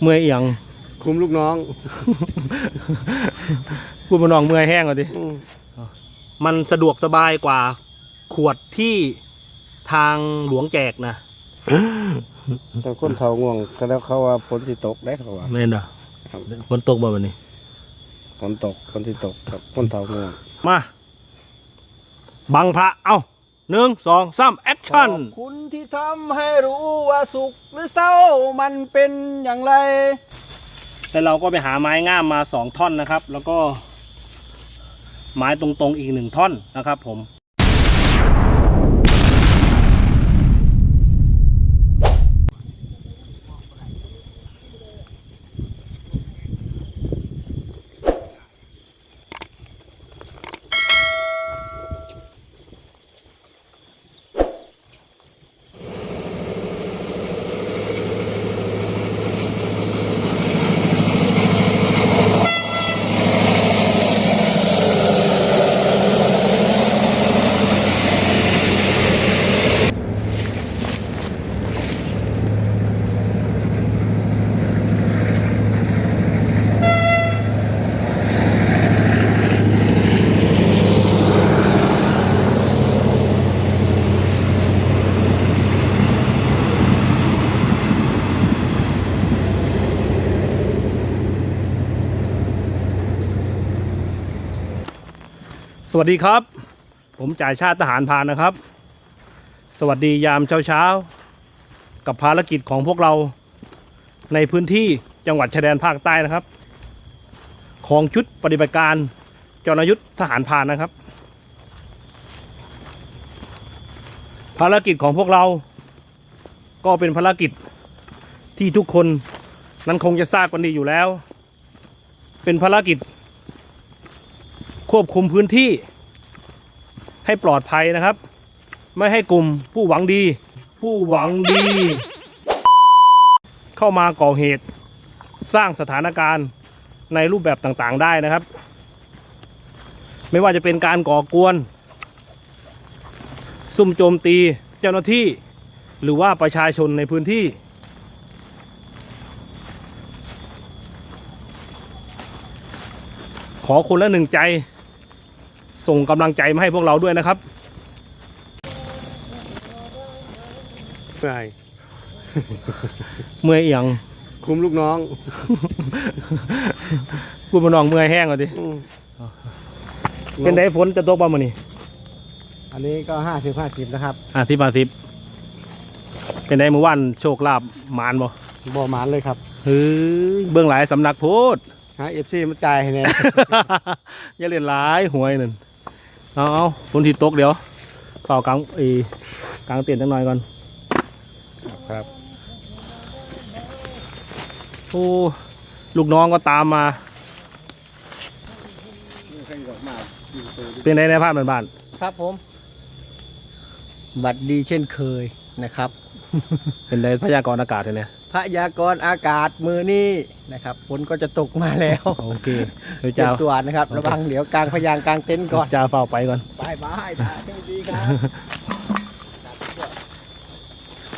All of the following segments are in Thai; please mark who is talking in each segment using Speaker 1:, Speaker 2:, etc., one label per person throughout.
Speaker 1: เมื่อยเอียง
Speaker 2: คุมลูกน้อง
Speaker 1: พูดมาน้องเมื่อยแห้งก่อนดิ
Speaker 2: อืม
Speaker 1: มันสะดวกสบายกว่าขวดที่ทางหลวงแจกนะ
Speaker 2: แต่คนเฒ่าง่วงก็แล้วเขาว่าฝนสิตกได้เขาว่า
Speaker 1: แม่นเหรอ
Speaker 2: ครับ
Speaker 1: ฝนตกบ่วันนี้
Speaker 2: ฝนตกฝนสิตกครับคนเฒ่าง่วง
Speaker 1: มาบังพระเอ้า หนึ่งสองสามแอคชั่น
Speaker 3: ขอบคุณที่ทำให้รู้ว่าสุขหรือเศร้ามันเป็นอย่างไร
Speaker 1: แล้วเราก็ไปหาไม้ง่ามมาสองท่อนนะครับ แล้วก็ไม้ตรงๆอีกหนึ่งท่อนนะครับผม สวัสดีครับ ผมจ่ายชาติทหารพานนะครับ สวัสดียามเช้าเช้ากับภารกิจของพวกเราในพื้นที่จังหวัดชายแดนภาคใต้นะครับ ของชุดปฏิบัติการจรยุทธทหารพานนะครับ ภารกิจของพวกเรา ก็เป็นภารกิจที่ทุกคนนั้นคงจะทราบกันดีอยู่แล้ว เป็นภารกิจ ควบคุมพื้นที่ ให้ปลอดภัยนะครับ ไม่ให้กลุ่มผู้หวังดี ผู้หวังดี เข้ามาก่อเหตุ สร้างสถานการณ์ในรูปแบบต่างๆได้นะครับ ไม่ว่าจะเป็นการก่อกวน ซุ่มโจมตีเจ้าหน้าที่ หรือว่าประชาชนในพื้นที่ขอคนละหนึ่งใจ ส่งกำลังใจมาให้พวกเราด้วยนะครับ
Speaker 2: ใช่
Speaker 1: เมื่อยเอียง
Speaker 2: คุมลูกน้อง
Speaker 1: พูดมาน้องเมื่อยแห้งก่อนดิ
Speaker 2: อืม
Speaker 1: เป็นไดฝนจะตกบ้างมั้นี่
Speaker 2: อันนี้ก็ห้าสิบห้าสิบนะครับ
Speaker 1: อะสิบอาทิบเป็นไดเมื่อวานโชคลาภหมานบ่
Speaker 2: บ่หมานเลยครับ
Speaker 1: เฮ้ยเบื้องหลายสำนักโพด
Speaker 2: หาเอฟซีมาจ่ายให้แน่
Speaker 1: อย่าเล่นหลายหวยนั่น เอาเอาฝนที่ตกเดี๋ยวเป่ากลางอีกลางเตียนจังหน่อยก่อน
Speaker 2: ครับ
Speaker 1: โอ้ลูกน้องก็ตามมา เป็นไดในภาพบ้าน
Speaker 3: ครับผม บัตรดีเช่นเคยนะครับ
Speaker 1: ๆเป็นไดพยากรณ์อากาศเนี่ย
Speaker 3: พยากรณ์อากาศมือนี้นะครับฝนก็จะตกมาแล้ว
Speaker 1: โอเคเดี๋ยว
Speaker 3: เตรีย
Speaker 1: จ้าม
Speaker 3: ตัวนะครับ ระวังเดี๋ยวกลางพยางกลางเต็นท์ก่อน
Speaker 1: จ้าเฝ้าไปก่อน
Speaker 3: บายบายตาเช่นดีครับ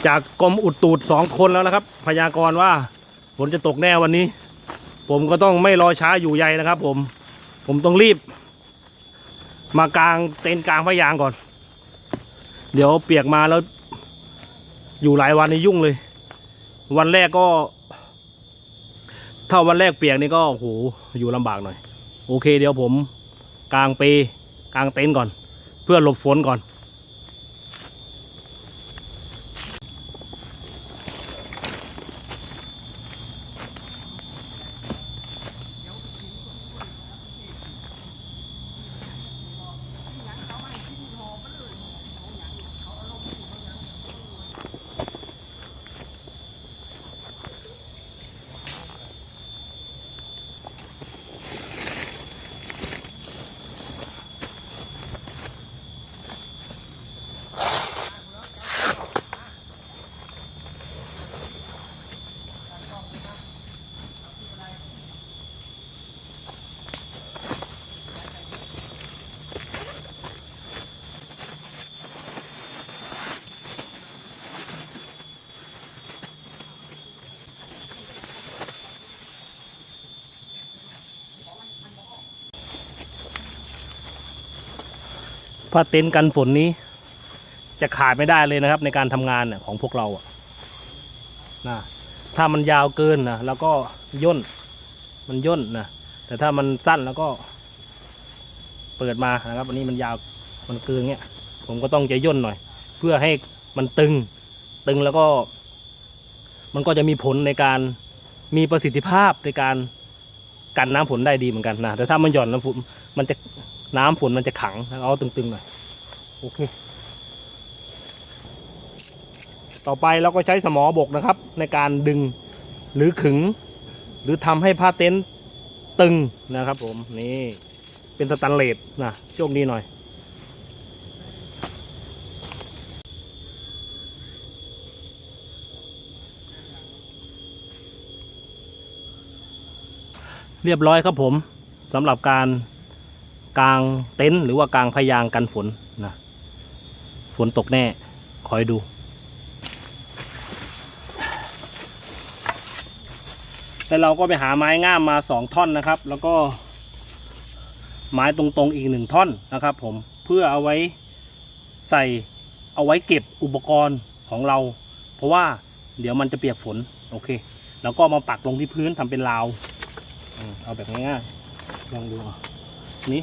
Speaker 1: จากกรมอุตุสองคนแล้วนะครับ พยากรณ์ว่าฝนจะตกแน่วันนี้ ผมก็ต้องไม่รอช้าอยู่ใยนะครับ ผม ผมต้องรีบ มากลางเต็นท์กลางพยางก่อน เดี๋ยวเปียกมาแล้ว อยู่หลายวันนี่ยุ่งเลย วันแรกก็ ถ้าวันแรกเปียกนี่ก็โอ้โหอยู่ลำบากหน่อย โอเค เดี๋ยวผมกลางเปกลางเต็นท์ก่อน เพื่อหลบฝนก่อน ผ้าเต็นท์กันฝนนี้ จะขาดไม่ได้เลยนะครับ ในการทำงานของพวกเราอะนะถ้ามันยาวเกินนะแล้วก็ย่นมันย่นนะแต่ถ้ามันสั้นแล้วก็ เปิดมานะครับอันนี้มันยาวมันเกินเงี้ย ผมก็ต้องจะย่นหน่อย เพื่อให้มันตึงตึงแล้วก็ มันก็จะมีผลในการมีประสิทธิภาพในการกันน้ำฝนได้ดีเหมือนกันนะแต่ถ้ามันหย่อนน้ำฝนมันจะ น้ำฝนมันจะขังเอาตึงๆหน่อยโอเค ต่อไปเราก็ใช้สมอบกนะครับ ในการดึงหรือขึง หรือทำให้ผ้าเต็นท์ตึงนะครับ ผมนี่เป็นสแตนเลสนะโชคดีหน่อยเรียบร้อยครับผมสำหรับการ กลางเต็นท์หรือว่ากลางพยางกันฝนนะฝนตกแน่คอยดูแต่เราก็ไปหาไม้งามมาสองท่อนนะครับ แล้วก็ ไม้ตรงๆอีกหนึ่งท่อนนะครับ ผมเพื่อเอาไว้ใส่เอาไว้เก็บอุปกรณ์ของเรา เพราะว่าเดี๋ยวมันจะเปียกฝนโอเค แล้วก็มาปักลงที่พื้นทำเป็นราวเอาแบบง่ายๆลองดูอะนี่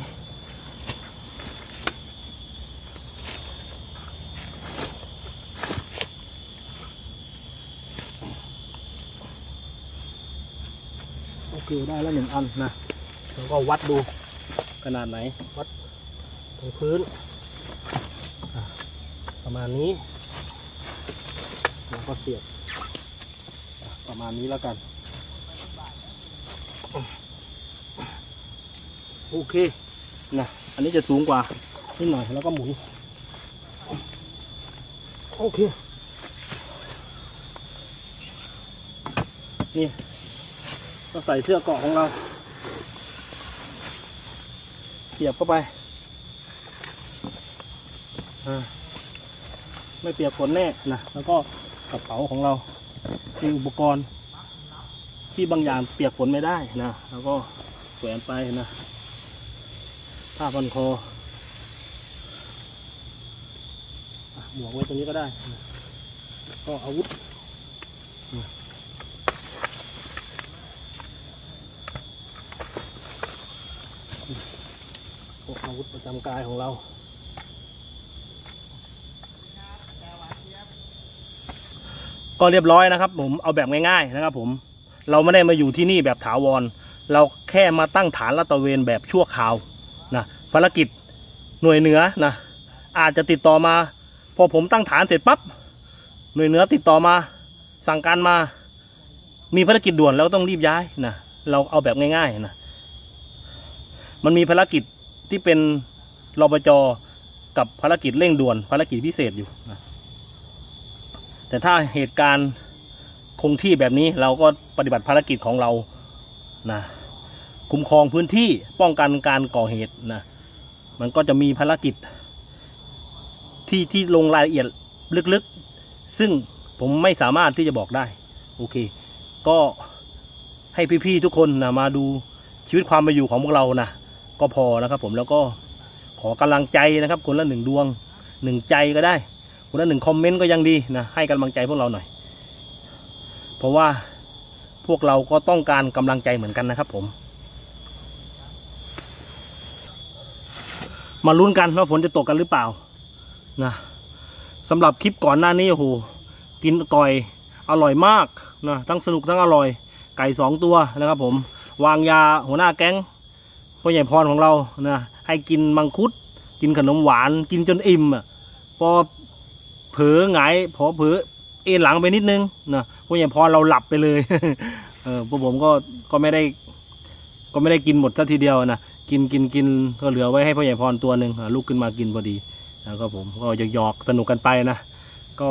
Speaker 1: โอเคได้แล้วหนึ่งอันนะแล้วก็วัดดูขนาดไหน วัดตรงพื้น ประมาณนี้แล้วก็เสียบประมาณนี้แล้วกัน โอเคนะอันนี้จะสูงกว่านิดหน่อยแล้วก็หมุน โอเค นี่ ก็ใส่เสื้อเกาะของเรา เสียบเข้าไปาไม่เปียกฝนแน่นะ แล้วก็กระเป๋าของเรา มีอุปกรณ์ที่บางอย่างเปียกฝนไม่ได้นะ แล้วก็แขวนไปนะ ผ้าพันคอหมวกไว้ตรงนี้ก็ได้ ก็อาวุธนะพวก อาวุธประจำกายของเราก็เรียบร้อยนะครับผมเอาแบบง่ายๆนะครับผมเราไม่ได้มาอยู่ที่นี่แบบถาวร เราแค่มาตั้งฐานลาดตะเวนแบบชั่วคราวนะภารกิจหน่วยเหนือนะอาจจะติดต่อมา พอผมตั้งฐานเสร็จปั๊บหน่วยเหนือติดต่อมา สั่งการมา มีภารกิจด่วนแล้วต้องรีบย้ายนะเราเอาแบบง่ายๆนะมันมีภารกิจ ที่เป็นรปจกับภารกิจเร่งด่วนภารกิจพิเศษอยู่นะแต่ถ้าเหตุการณ์คงที่แบบนี้เราก็ปฏิบัติภารกิจของเรานะคุ้มครองพื้นที่ป้องกันการก่อเหตุนะมันก็จะมีภารกิจ ที่ที่ลงรายละเอียดลึกๆ ซึ่งผมไม่สามารถที่จะบอกได้ โอเค ก็ให้พี่ๆทุกคนนะมาดูชีวิตความเป็นอยู่ของพวกเรานะ ก็พอนะครับผมแล้วก็ขอกำลังใจนะครับ คนละหนึ่งดวงหนึ่งใจก็ได้ คนละหนึ่งคอมเมนต์ก็ยังดีนะให้กำลังใจพวกเราหน่อย เพราะว่าพวกเราก็ต้องการกำลังใจเหมือนกันนะครับผม มาลุ้นกันว่าฝนจะตกกันหรือเปล่านะสำหรับคลิปก่อนหน้านี้โอ้โหกินก่อยอร่อยมากนะทั้งสนุกทั้งอร่อย ไก่สองตัวนะครับผม วางยาหัวหน้าแก๊ง พ่อใหญ่พรของเรานะให้กินมังคุด กินขนมหวาน กินจนอิ่มอะพอเผลอหงายพอเผลอเอ็นหลังไปนิดนึงนะพวกอย่างพอเราหลับไปเลยเออพวกผมก็ก็ไม่ได้ ก็ไม่ได้กินหมดทัทีเดียวนะกินกินกินก็เหลือไว้ให้พ่อใหญ่พรตัวหนึ่งลุกขึ้นมากินพอดีแล้วก็ผมก็หยอกสนุกกันไปนะก็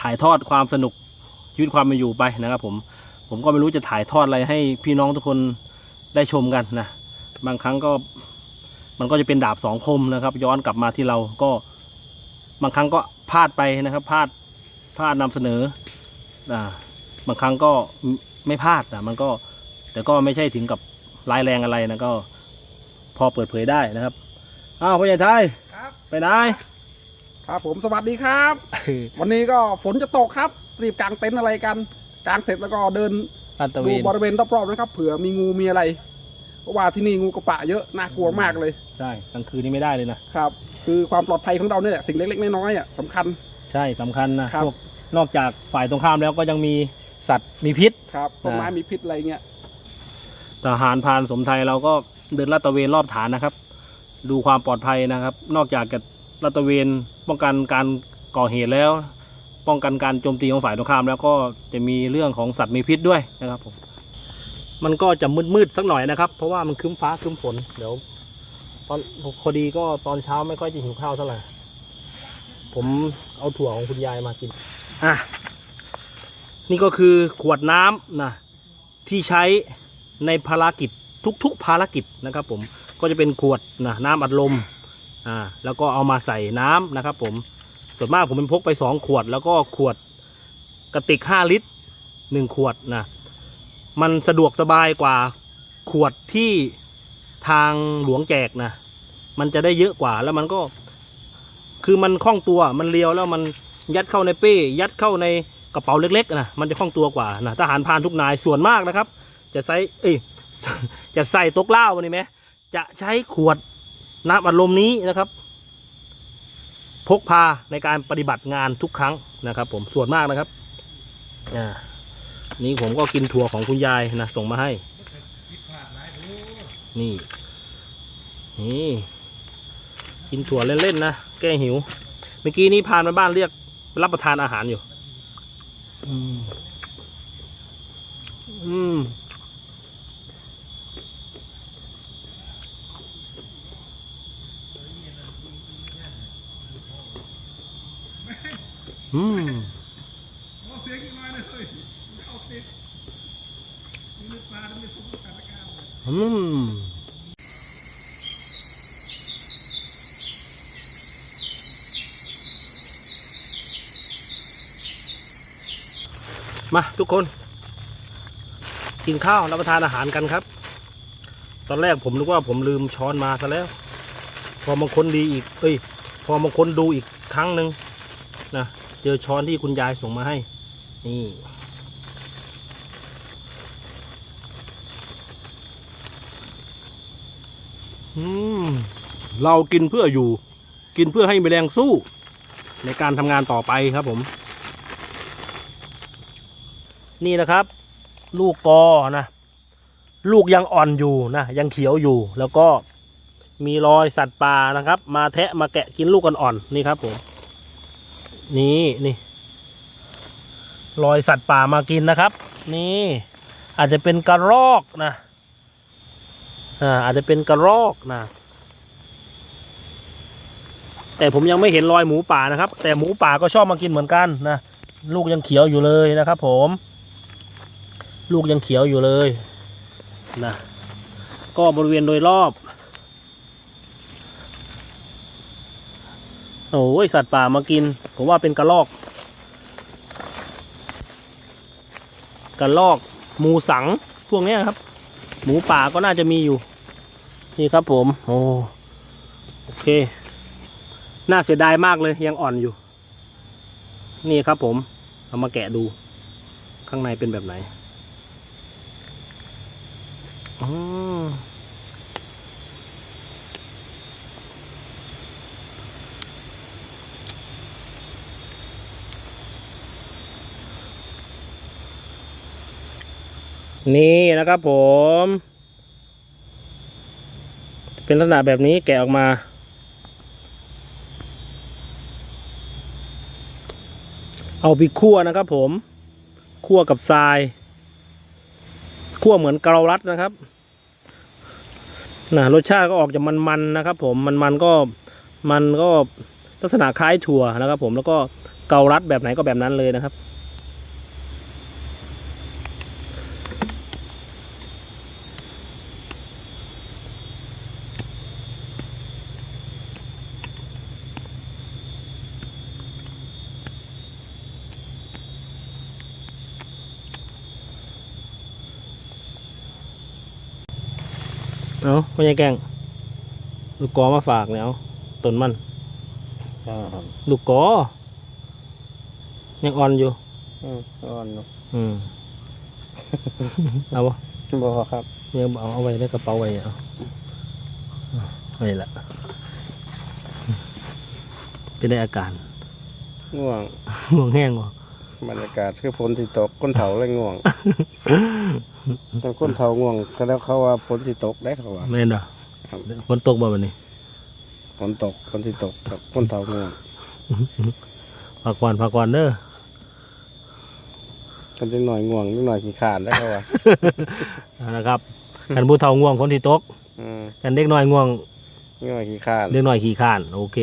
Speaker 1: ถ่ายทอดความสนุกชีวิตความเป็นอยู่ไปนะครับผมผมก็ไม่รู้จะถ่ายทอดอะไรให้พี่น้องทุกคนได้ชมกันนะ บางครั้งก็มันก็จะเป็นดาบสองคมนะครับ ย้อนกลับมาที่เราก็บางครั้งก็พลาดไปนะครับพลาดพลาดนำเสนออ่าบางครั้งก็ไม่ไม่พลาดนะมันก็แต่ก็ไม่ใช่ถึงกับร้ายแรงอะไรนะก็ พอเปิดเผยได้นะครับอ้าวพ่อใหญ่ไทย
Speaker 3: ครับ
Speaker 1: ไปไหน
Speaker 4: ครับผมสวัสดีครับ วันนี้ก็ฝนจะตกครับ รีบกางเต็นท์อะไรกันกางเสร็จแล้วก็เดิน
Speaker 1: ลาดตระเว
Speaker 4: ดู
Speaker 1: น
Speaker 4: บริเวณรอบๆนะครับ เผื่อมีงูมีอะไร เพราะว่าที่นี่งูกระปะเยอะน่ากลัวมากเลย
Speaker 1: ใช่กลางคืนนี่ไม่ได้เลยนะครับ
Speaker 4: คือความปลอดภัยของเราเนี่ยแหละสิ่งเล็กๆน้อยๆอะสำคัญ
Speaker 1: ใช่สำคัญนะครับ พวกนอกจากฝ่ายตรงข้ามแล้วก็ยังมีสัตว์มีพิษ
Speaker 4: ครับต้นไม้
Speaker 1: อ่ามี
Speaker 4: มีพิษอะไรเงี้ย
Speaker 1: ทหารพรานสมไทยเราก็เดินลาดตระเวนรอบฐานนะครับ ดูความปลอดภัยนะครับ นอกจากจะลาดตระเวนป้องกันการก่อเหตุแล้ว ป้องกันการโจมตีของฝ่ายตรงข้าม แล้วก็จะมีเรื่องของสัตว์มีพิษด้วยนะครับผม มันก็จะมืดๆสักหน่อยนะครับ เพราะว่ามันครึ้มฟ้าครึ้มฝนเดี๋ยวตอนพอดีก็ตอนเช้าไม่ค่อยจะหิวข้าวเท่าไหร่ผมเอาถั่วของคุณยายมากินอะนี่ก็คือขวดน้ำนะที่ใช้ในภารกิจทุกๆภารกิจนะครับ ผมก็จะเป็นขวดนะน้ำอัดลมอ่าแล้วก็เอามาใส่น้ำนะครับ ผมส่วนมากผมเป็นพกไปสองขวด แล้วก็ขวดกระติกห้าลิตรหนึ่งขวดนะ มันสะดวกสบายกว่าขวดที่ทางหลวงแจกนะ มันจะได้เยอะกว่าแล้วมันก็ คือมันคล่องตัวมันเลียวแล้วมันยัดเข้าในเป้ยัดเข้าในกระเป๋าเล็กๆนะมันจะคล่องตัวกว่านะทหารพานทุกนายส่วนมากนะครับ จะใช้เอ้ยจะใส่ตกเล้าวันนี้ไหมจะใช้ขวดน้ำอัดลมนี้นะครับ พกพาในการปฏิบัติงานทุกครั้งนะครับ ผมส่วนมากนะครับอ่า นี่ผมก็กินถั่วของคุณยายนะส่งมาให้ นี่ นี่ กินถั่วเล่นๆนะแก้หิว เมื่อกี้นี้พานมาบ้านเรียกรับประทานอาหารอยู่ อืมอืมอืม อืมมาทุกคน กินข้าวรับประทานอาหารกันครับ ตอนแรกผมนึกว่าผมลืมช้อนมาซะแล้ว พอมาค้นดีอีกเอ้ย พอมาค้นดูอีกครั้งหนึ่งนะเจอช้อนที่คุณยายส่งมาให้ นี่ อืม เรากินเพื่ออยู่ กินเพื่อให้มีแรงสู้ ในการทำงานต่อไปครับผม นี่นะครับ ลูกกอนะ ลูกยังอ่อนอยู่นะยังเขียวอยู่ แล้วก็มีรอยสัตว์ป่านะครับ มาแทะมาแกะกินลูกอ่อนๆนี่ครับผมนี่นี่รอยสัตว์ป่ามากินนะครับ นี่อาจจะเป็นกระรอกนะอ่าอาจจะเป็นกระรอกนะ แต่ผมยังไม่เห็นรอยหมูป่านะครับ แต่หมูป่าก็ชอบมากินเหมือนกันนะลูกยังเขียวอยู่เลยนะครับ ผม ลูกยังเขียวอยู่เลยนะก็บริเวณโดยรอบ โอ้ยสัตว์ป่ามากิน ผมว่าเป็นกระรอก กระรอกหมูสังพวกนี้ครับ หมูป่าก็น่าจะมีอยู่ นี่ครับผม โอ้โอเค น่าเสียดายมากเลยยังอ่อนอยู่ นี่ครับผม เอามาแกะดูข้างในเป็นแบบไหนออนี่นะครับผม เป็นลักษณะแบบนี้แกะออกมา เอาไปคั่วนะครับ ผมคั่วกับทรายคั่วเหมือนเกาลัดนะครับนะรสชาติก็ออกจากมันๆนะครับ ผมมันๆก็มันก็ลักษณะคล้ายถั่วนะครับ ผมแล้วก็เกาลัดแบบไหนก็แบบนั้นเลยนะครับ เอาไม่ใช่แกล้งลูกกอมาฝากเนี่ยเอาต้นมัน
Speaker 2: ครับ
Speaker 1: ลูกกอยังอ่อนอยู่
Speaker 2: อืมอ่อนเนอะ
Speaker 1: อืม เอาวะ
Speaker 2: บ่ครับ
Speaker 1: เนี่ยเอาเอาไว้ในกระเป๋าไว้เอาเอานี่แหละเป็นได้อาการ
Speaker 2: ง่วง
Speaker 1: ห่วงแห้งวะ
Speaker 2: บรรยากาศคือฝนสิตกคนเฒ่าเลยง่วง แต่คนเฒ่าง่วงก็แล้วเขาว่าฝนสิตกได้เขาว่า
Speaker 1: แม่นเหรอ
Speaker 2: ครับ
Speaker 1: ฝนตกบ่วันนี้
Speaker 2: ฝนตกฝนสิตกครับคนเฒ่าง่วง
Speaker 1: พักก่อนพักก่อนเด้อ
Speaker 2: กันจังหน่อยง่วงนิดหน่อยขี้ขานได้เขาว่า
Speaker 1: เอานะครับกันผู้เฒ่าง่วงฝนที่ตก
Speaker 2: อืม
Speaker 1: กันเด็กน้อยง่วง
Speaker 2: นิดหน่อยขี้ขาน
Speaker 1: เด็กน้อยขี่ข้าน โอเค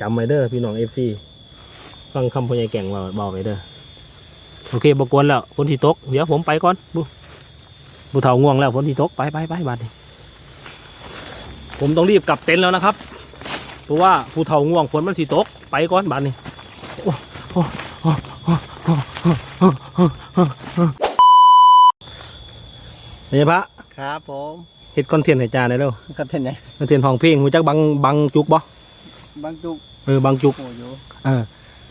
Speaker 1: จำไว้เด้อพี่น้องเอฟซีฟังคำพ่อใหญ่แก่งว่าบอกไว้เด้อ โอเคบกวนแล้วฝนที่ตก เดี๋ยวผมไปก่อนบุบุเถาง่วงแล้วฝนที่ตกไปไปไปบัดนี้ผมต้องรีบกลับเต็นท์แล้วนะครับ เพราะว่าภูเถาง่วงฝนมันที่ตก ไปก่อนบัดนี้นี่พระ
Speaker 3: ครับผม
Speaker 1: เห็ดคอนเทนต์ให้จาน่อยเร็ว
Speaker 3: คอนเทนต์ไหน
Speaker 1: คอนเทนต์ห้องพิงหูจักบังบังจุกบ่
Speaker 3: บังจุก
Speaker 1: เออบังจุกเออ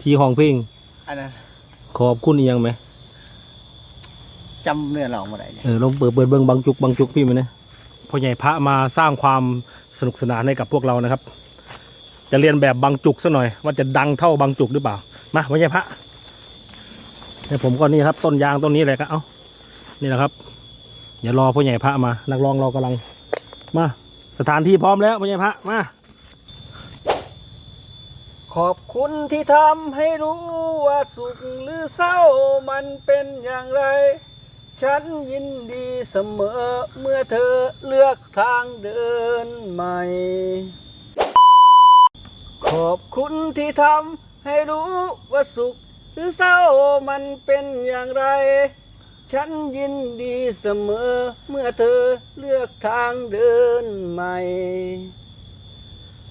Speaker 1: ที่ห้องพิง
Speaker 3: อันนั้น
Speaker 1: ขอบคุณอีหยังไหม
Speaker 3: จำเนื้อเรามาได้เนี่ย
Speaker 1: เออลองเปิดเปิดเบิ่งบางจุกบางจุกพี่มันนะพ่อใหญ่พระมาสร้างความสนุกสนานให้กับพวกเรานะครับ จะเรียนแบบบางจุกซะหน่อย ว่าจะดังเท่าบางจุกหรือเปล่ามาพ่อใหญ่พระเนี่ยผมก็นี่ครับ ต้นยางต้นนี้เลยก็เอ้านี่แหละครับเดี๋ยวรอพ่อใหญ่พระมา นักร้องเรากำลัง มา สถานที่พร้อมแล้วพ่อใหญ่พระมา
Speaker 3: ขอบคุณที่ทำให้รู้ว่าสุขหรือเศร้ามันเป็นอย่างไร ฉันยินดีเสมอเมื่อเธอเลือกทางเดินใหม่ ขอบคุณที่ทำให้รู้ว่าสุขหรือเศร้ามันเป็นอย่างไร ฉันยินดีเสมอเมื่อเธอเลือกทางเดินใหม่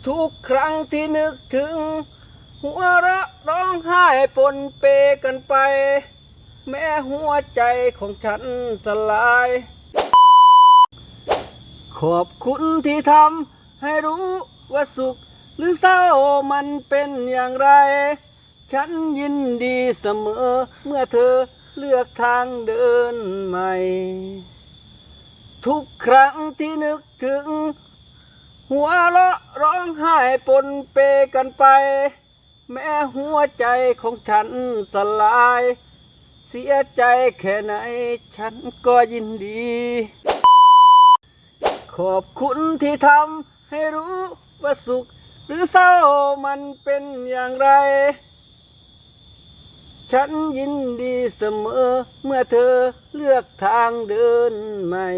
Speaker 3: ทุกครั้งที่นึกถึง หัวเราะร้องไห้ปนเปกันไป แม้หัวใจของฉันสลาย ขอบคุณที่ทำให้รู้ว่าสุขหรือเศร้ามันเป็นอย่างไร ฉันยินดีเสมอเมื่อเธอเลือกทางเดินใหม่ ทุกครั้งที่นึกถึง หัวเราะร้องไห้ปนเปกันไป แม้หัวใจของฉันสลาย เสียใจแค่ไหนฉันก็ยินดี ขอบคุณที่ทำให้รู้ว่าสุข หรือเศร้ามันเป็นอย่างไร ฉันยินดีเสมอเมื่อเธอเลือกทางเดินใหม่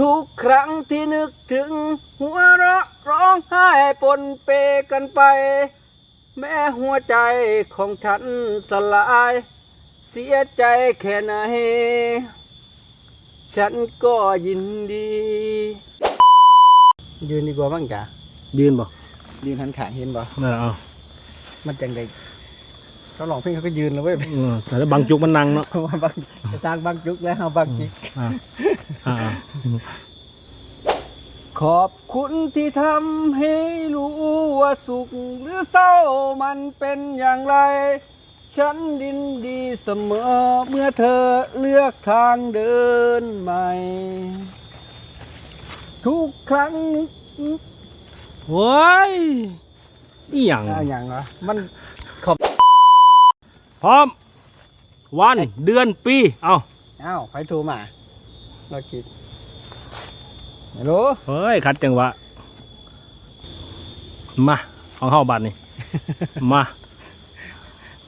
Speaker 3: ทุกครั้งที่นึกถึง หัวเราะร้องไห้ปนเปกันไป แม้หัวใจของฉันสลาย เสียใจแค่ไหน ฉันก็ยินดี ยืนดีกว่าบ้างจ้ะ
Speaker 1: ยืนบ่
Speaker 3: ยืนหันขางเห็นบ่
Speaker 1: นั่นแหละเอา
Speaker 3: มันจังได เขาลองเพลงเขาก็ยืนแล้วเว้ย
Speaker 1: เออแต่ถ้าบางจุกมันนั่งเนาะ
Speaker 3: เพราะว่าบางจะสร้างบางจุกแล้วเอาบางจิก
Speaker 1: อ่าอ่า
Speaker 3: ขอบคุณที่ทำให้รู้ว่าสุขหรือเศร้ามันเป็นอย่างไร ฉันดินดีเสมอเมื่อเธอเลือกทางเดินใหม่ ทุกครั้ง
Speaker 1: โว้ยอีหยัง
Speaker 3: อะอย่างเหรอมัน
Speaker 1: พ ร้อม วันเดือนปีเอา
Speaker 3: อ้าวใครโทรมาเราคิดฮัลโหล
Speaker 1: เฮ้ยคัดจังหวะมาของเข้าบัตรนี่ มา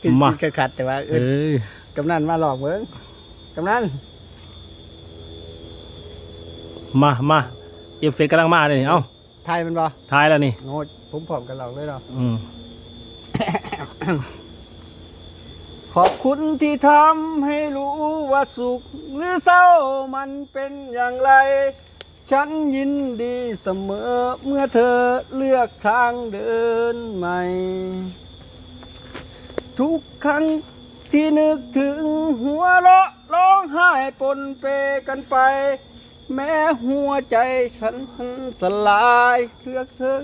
Speaker 3: ติด
Speaker 1: มา
Speaker 3: ติดขัดๆแต่ว่าเอ
Speaker 1: เอ้
Speaker 3: อยกำนันมาหลอกเบิ้งกำนัน
Speaker 1: มามาเอฟเฟกต์กำลังมาเลยเอา
Speaker 3: ไทยมันบ่
Speaker 1: ทายแล้วนี่
Speaker 3: โง่ผมผอมกันหลอกเลยเหรอ
Speaker 1: อืม
Speaker 3: ขอบคุณที่ทำให้รู้ว่าสุขหรือเศร้ามันเป็นอย่างไร ฉันยินดีเสมอเมื่อเธอเลือกทางเดินใหม่ ทุกครั้งที่นึกถึงหัวเราะร้องไห้ปนเปกันไป แม้หัวใจฉันสลายเลือกเธอ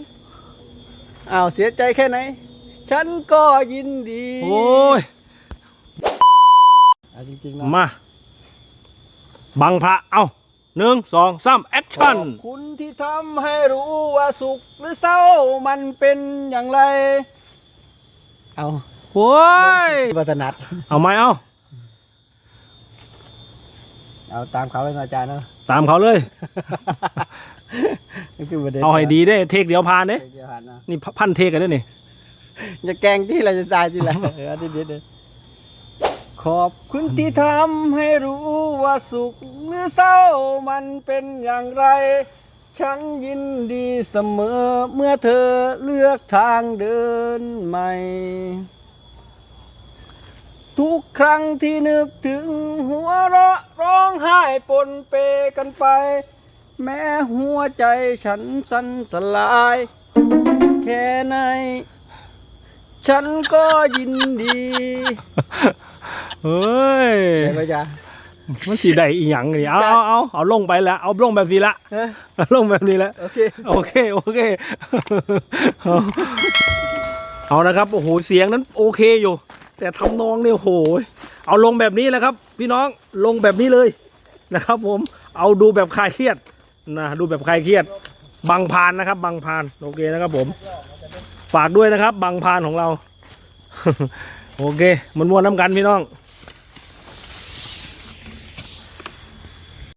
Speaker 3: อ้าวเสียใจแค่ไหน ฉันก็ยินดี
Speaker 1: โอ้ย
Speaker 3: อะจริงๆนะ
Speaker 1: มาบังพระเอาหนึ่งสองสามแอคชั่น
Speaker 3: ขอบคุณที่ทำให้รู้ว่าสุขหรือเศร้ามันเป็นอย่างไร เอา
Speaker 1: โอ้ย
Speaker 3: วัฒนัด
Speaker 1: เอาไหมเอา
Speaker 3: เอาตามเขาเลยนะอาจารย์เนาะ
Speaker 1: ตามเขาเลย
Speaker 3: นี่คือประเด็น
Speaker 1: เอาให้ดีได้เทคเดียวพานเด้
Speaker 3: เดี๋ยวหันนะ
Speaker 1: นี่พันเทคกันด้วยนี่
Speaker 3: จะแกล้งที่เราจะตายที่ไรเอออันนี้เด็ด ขอบคุณที่ทำให้รู้ว่าสุขหรือเศร้ามันเป็นอย่างไร ฉันยินดีเสมอเมื่อเธอเลือกทางเดินใหม่ ทุกครั้งที่นึกถึงหัวเราะร้องไห้ปนเปกันไป แม้หัวใจฉันสั่นสลาย แค่ไหน ฉันก็ยินดี
Speaker 1: เฮ้ย
Speaker 3: เห็นไหมจ๊ะ
Speaker 1: มันสีใดอีหยังนี่เอาเอาเอาเอาลงไปแล้วเอาลงแบบนี้ละ
Speaker 3: ฮะ
Speaker 1: เอาลงแบบนี้แล้ว
Speaker 3: โอเค
Speaker 1: โอเคโอเคเอาเอานะครับโอ้โหเสียงนั้นโอเคอยู่ แต่ทำนองเนี่ยโอ้โหเอาลงแบบนี้แหละครับ พี่น้องลงแบบนี้เลยนะครับ ผมเอาดูแบบคลายเครียดนะดูแบบคลายเครียดบังพานนะครับบังพานโอเคนะครับผม ฝากด้วยนะครับ บางพานของเรา โอเค มันม้วนน้ำกันพี่น้อง